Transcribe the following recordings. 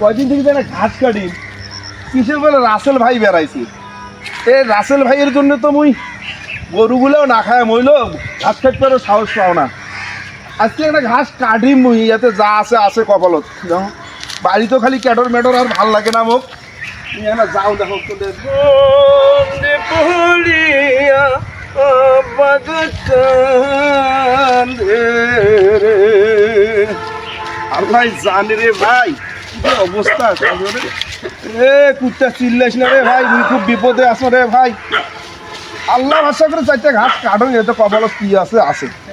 কদিন থেকে যেন ঘাস কাটি। কিসের বলে রাসেল ভাই বেড়াইছি? এ রাসেল ভাইয়ের জন্য তো মুই গরুগুলোও না খায় মইল ঘাস পারো সাহস পাও না। আজকে একটা ঘাস কাটি মুই ইয়াতে যা আছে আছে কপালত। বাড়ি তো খালি ক্যাটর ম্যাটর আর ভালো লাগে না মোক। যাও দেখো আর ভাই জানি রে ভাই অবস্থা রে। কুত্তা চিল্লাইস না রে ভাই তুই খুব বিপদে আছো রে ভাই। আল্লাহ ভাষা করে চারটা ঘাস কাটন এত কপালত কি আছে আছে।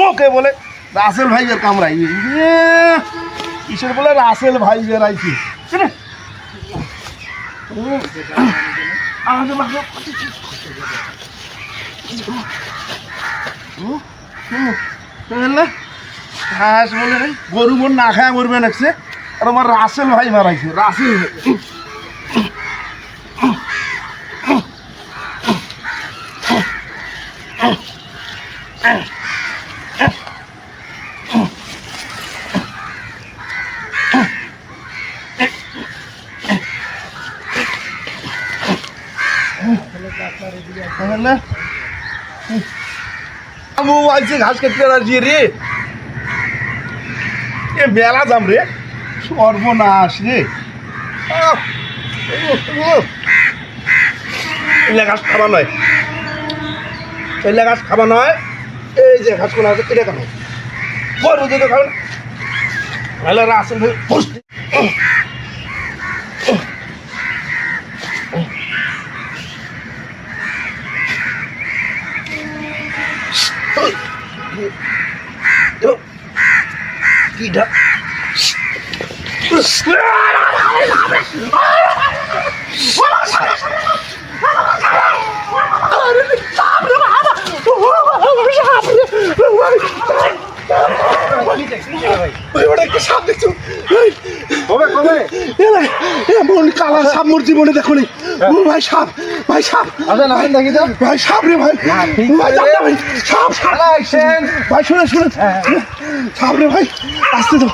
ওকে বলে, রাসেল ভাইয়ের কামড়াই কিসের বলে? রাসেল ভাই বেড়াইছে ঘাস বলে গরু বোন না খায় মরবে নাকছে। আর আমার রাসেল ভাই মারাইছে রাসেল ভাই। আমু আইছে ঘাস কাটতে রাজি এ মেলা যাম রে সর্বনাশ রে! এলে খাবা নয় এলে ঘাস খাবা নয় এই যে ঘাস কোন আছে এটা খাব গরু যদি খাবে না তাহলে রাসেল ভাই বসতে কিটা কবে কবে এমন কালা সাপ মোর জীবনে দেখো নি। ও ভাই সাপ ভাই সাপ। আসেন আসেন দেখি তো। ভাই সাপ রে ভাই। ভাই সাপ সাপ। ভাই শুনে শুনে সাপ রে ভাই আসতে তো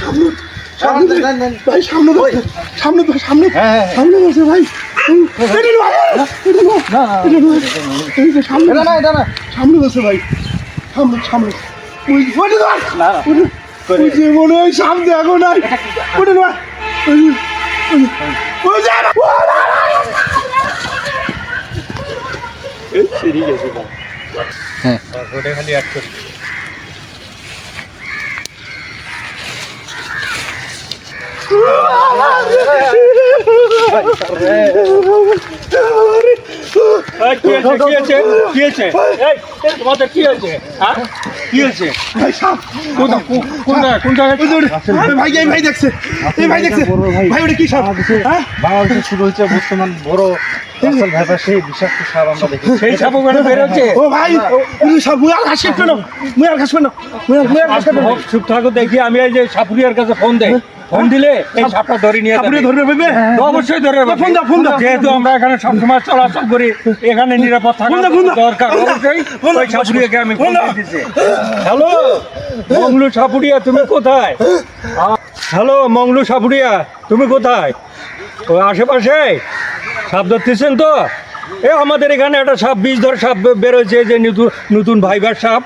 সামনে সামনে। দেন, দেন। ভাই সামনে। সামনে সামনে। হ্যাঁ, হ্যাঁ। সামনে ভাই। সামনে সামনে ভাই। সামনে সামনে। না, না। ওই- ওই যে মনে হয় সামনে এখন নাই। ওটা নয় ওই যে- ওই যে- ওই যে না। এই সিঁড়ি গেছে ভাই। রোডে খালি এক করি কি হয়েছে কি হয়েছে? কি হয়েছে? এই, এই, তোমাদের কি হয়েছে? হ্যাঁ? কি হয়েছে? ভাই সাপ। কোন কোন- কোন জায়গায় কোন জায়গায় ওই যে ওটা- এই ভাই এই ভাই দেখছে। এই ভাই দেখছে। ভাই। ওটা কি সাপ? হ্যাঁ? বাংলাদেশে শুরু হয়েছে বর্তমান বড় রাসেল ভাইপার সেই বিষাক্ত সাপ আমরা দেখি সেই সাপ ওখানে বেরোচ্ছে ও ভাই সাপ মুই আর ঘাস কাটবে না। মুই আর ঘাস কাটবে না। মুই আর ঘাস কাটবে না। চুপ থাকো দেখি আমি এই যে সাপুরিয়ার কাছে ফোন দেই। ফোন দিলে এই সাপটা ধরে নিয়ে আপনি ভাইবে তো অবশ্যই ধরে যাবে। ফোন দাও, ফোন দাও। যেহেতু আমরা এখানে সবসময় চলাচল করি এখানে নিরাপদ থাকা। দরকার। অবশ্যই ওই সাপুরিয়াকে আমি ফোন। দিতেছি হ্যালো? মংলু সাপুরিয়া তুমি কোথায়? হ্যালো মংলু সাপুরিয়া তুমি কোথায়? ও আশেপাশে? সাপ ধরতেছেন তো? এ আমাদের এখানে একটা সাপ বিষ ধর সাপ বেরোচ্ছে যে নতুন নতুন ভাইবার সাপ।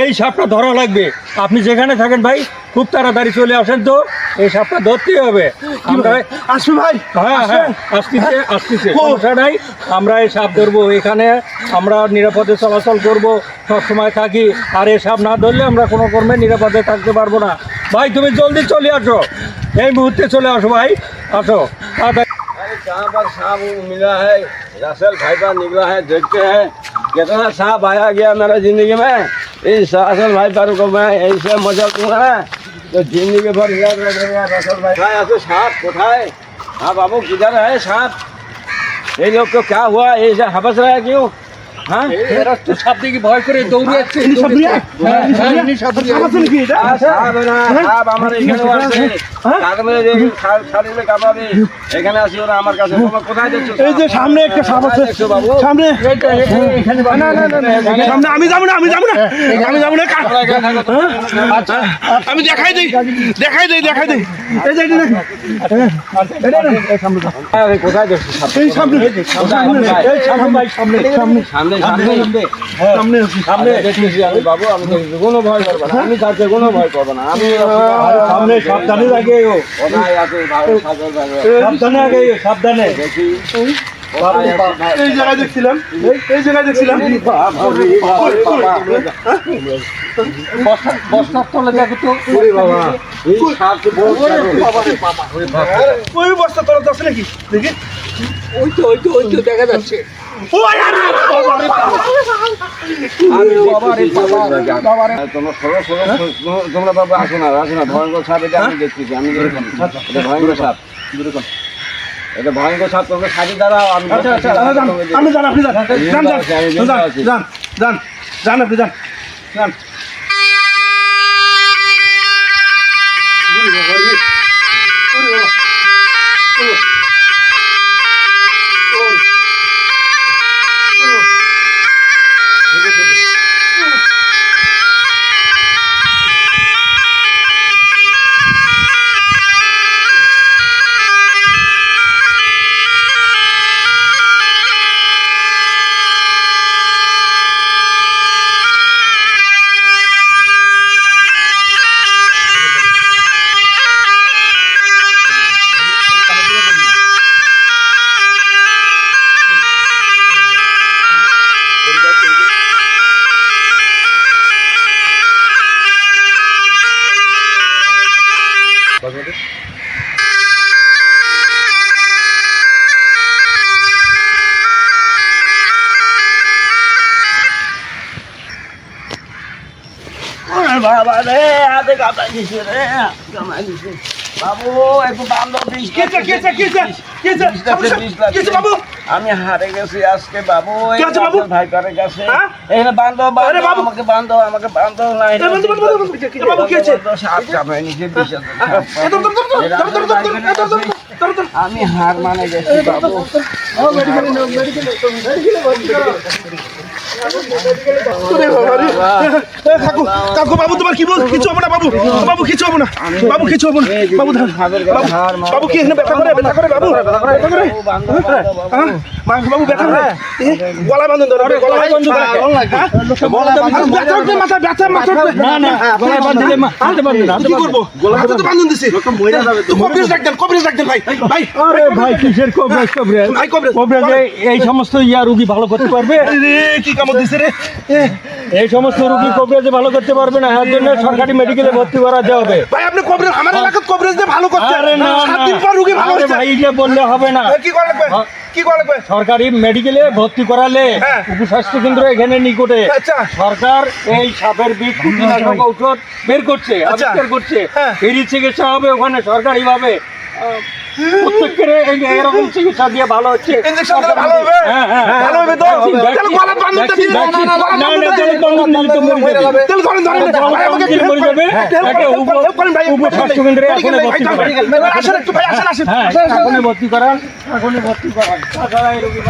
এই সাপটা ধরা লাগবে। আপনি যেখানে থাকেন ভাই খুব তাড়াতাড়ি চলে আসেন তো। এই সাপটা ধরতেই হবে আমরা আসবে ভাই হ্যাঁ হ্যাঁ আসতেছে আসতেছে ও। সমস্যা নাই আমরা এই সাপ ধরবো এখানে আমরা নিরাপদে চলাচল করব সবসময় থাকি আর এই সাপ না ধরলে আমরা কোনো কর্মে নিরাপদে থাকতে পারবো না ভাই তুমি জলদি চলে আসো এই মুহূর্তে চলে আসো ভাই আসো তাড়াতাড়ি कहाँ पर सांप मिला है रसल भाई पर निकला है देखते हैं कितना सांप आया गया मेरा जिंदगी में इस रसल भाई पर को मैं ऐसे मजा दूंगा ना तो ज़िंदगी भर याद रखेगा रसल भाई। कहाँ साफ़ सांप कोठाए हाँ बाबू किधर है सांप ये लोग को क्या हुआ? ऐसे हबस रहा है क्यों? हाँ এরা তো সাপ দেখি ভয় করে দৌড়ে যাচ্ছে? হ্যাঁ, হ্যাঁ, এখানে আসি ওরা আমার কাছে কোথায় এই যে সামনে একটা সাপ আছে। সামনে। সামনে আমি যাব না আমি যাব না। আমি যাব না তো। আচ্ছা আমি দেখাই দিই দেখাই দিই দেখাই দিই। এই যে কোথায় সামনে সামনে। সামনে সামনে সামনে দেখতেছি আমি বাবু আমি কোনো ভয় করব না আমি তাকে কোনো ভয় করব না আমি সামনে সাবধানে লাগে ও কোথায় আছে ভালো সাজল ভালো সাবধানে আগে সাবধানে। দেখি? এই জায়গায় দেখছিলাম এই- জায়গায় দেখছিলাম। বাবারে। বস্তা বস্তার তলে দেখো তো। ওরে বাবা। ওই আছে নাকি? দেখি। ওই তো ওই তো ওই তো দেখা যাচ্ছে। তোমরা বাবা আসো না আসো না ভয়ঙ্কর সাপ এটা আমি দেখতেছি আমি এটা ভয়ঙ্কর সাপ এটা ভয়ঙ্কর সাপ তোমরা সাজি দাঁড়াও আমি আমি যান আপনি যান। যান যান যান আপনি যান যান ওরে বাবা রে দিছে রে কামাই দিছে বাবু একটু বান্ধব বিষ কেছে কেছে কেছে কেছে কেছে বাবু আমি হারে গেছি আজকে বাবু বাবু? ভাই করে গেছে হ্যাঁ? এখানে বান্ধব বান্ধব। আমাকে বান্ধব আমাকে বান্ধব নাই বাবু সাপ কামাই নিছে। আমি হার মানে গেছি বাবু। এ, কাকু কাকু বাবু তোমার কি বল? কিছু হবে না বাবু? বাবু কিছু হবে না। বাবু কিছু হবে না। বাবু বাবু বাবু কি এখানে ব্যথা করে? ব্যথা করে বাবু? ব্যথা করে? বাবু, বাবু। হ্যাঁ? মা- ব্যথা করে? গলা বান্ধন ধরো গলা বান্ধন ধরো। হ্যাঁ? মাথা ব্যথা মাথা। না না কি করব? হাতে তো বান্ধন দিছি। কবিরাজ কবিরাজ ভাই ভাই। আরে ভাই কিসের কবরেজ কবরেজ ভাই কবিরাজ কবরেজে এই সমস্ত ইয়া রুগী ভালো করতে পারবে? রে কি কামড় দিছে রে। এই সমস্ত রুগী কবরেজে ভালো করতে পারবে না এর জন্য সরকারি মেডিকেলে ভর্তি করাতে হবে। ভাই আপনি কবিরাজ আমার এলাকাত কবিরাজ দিয়ে ভালো করতে আরে না সাত দিন পর রুগী ভালো হচ্ছে ভাই এটা বললে হবে না। কি করা লাগবে? কি করা লাগবে? সরকারি মেডিকেলে ভর্তি করালে হ্যাঁ। উপস্বাস্থ্য কেন্দ্র এখানে নিকটে। আচ্ছা। সরকার এই সাপের বিষ কীটনাশক ঔষধ বের করছে আচ্ছা। আবিষ্কার করছে। হ্যাঁ। ফ্রি চিকিৎসা হবে ওখানে সরকারি ভাবে প্রত্যেকের এরকম চিকিৎসা দিয়ে ভালো হচ্ছে ভালো হবে হ্যাঁ, হ্যাঁ, হ্যাঁ। ভালো হবে তো ভর্তি করান। হ্যাঁ ভর্তি করান তাছাড়া এই রোগী